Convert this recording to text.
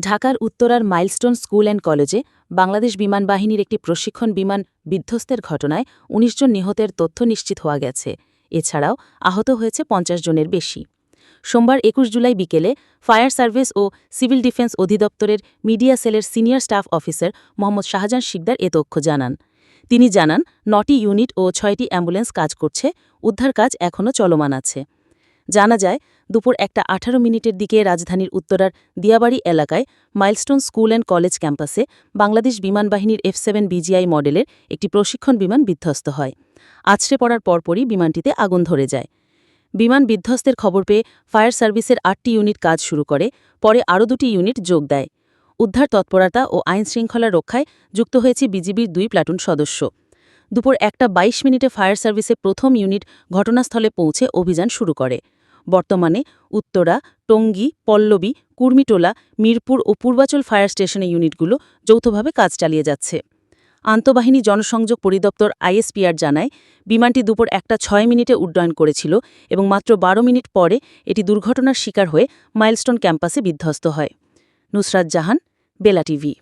ঢাকার উত্তরার milestone school and কলেজে বাংলাদেশ বিমান বাহিনীর একটি প্রশিক্ষণ বিমান বিধ্বস্তের ঘটনায় ১৯ জন নিহতের তথ্য নিশ্চিত হওয়া গেছে। এছাড়াও আহত হয়েছে পঞ্চাশ জনের বেশি। সোমবার একুশ জুলাই বিকেলে ফায়ার সার্ভিস ও সিভিল ডিফেন্স অধিদপ্তরের মিডিয়া সেলের senior staff officer Mohammad Shahjahan Sikdar এ তথ্য জানান। তিনি জানান, নটি ইউনিট ও ছয়টি অ্যাম্বুলেন্স কাজ করছে, উদ্ধার কাজ এখনও চলমান আছে। জানা যায় দুপুর একটা আঠারো মিনিটের দিকে রাজধানীর উত্তরার দিয়াবাড়ি এলাকায় মাইলস্টোন স্কুল অ্যান্ড কলেজ ক্যাম্পাসে বাংলাদেশ বিমান বাহিনীর এফ সেভেন বিজিআই মডেলের একটি প্রশিক্ষণ বিমান বিধ্বস্ত হয়। আছড়ে পড়ার পরপরই বিমানটিতে আগুন ধরে যায়। বিমান বিধ্বস্তের খবর পেয়ে ফায়ার সার্ভিসের আটটি ইউনিট কাজ শুরু করে, পরে আরও দুটি ইউনিট যোগ দেয়। উদ্ধার তৎপরতা ও আইন শৃঙ্খলা রক্ষায় যুক্ত হয়েছে বিজিবির দুই প্লাটুন সদস্য। দুপুর একটা ২২ মিনিটে ফায়ার সার্ভিসে প্রথম ইউনিট ঘটনাস্থলে পৌঁছে অভিযান শুরু করে। বর্তমানে উত্তরা, টঙ্গী, পল্লবী, কুর্মিটোলা, মিরপুর ও পূর্বাচল ফায়ার স্টেশনের ইউনিটগুলো যৌথভাবে কাজ চালিয়ে যাচ্ছে। আন্তঃবাহিনী জনসংযোগ পরিদপ্তর আইএসপিআর জানায়, বিমানটি দুপুর একটা ছয় মিনিটে উড্ডয়ন করেছিল এবং মাত্র বারো মিনিট পরে এটি দুর্ঘটনার শিকার হয়ে মাইলস্টোন ক্যাম্পাসে বিধ্বস্ত হয়। নুসরাত জাহান, বেলা টিভি।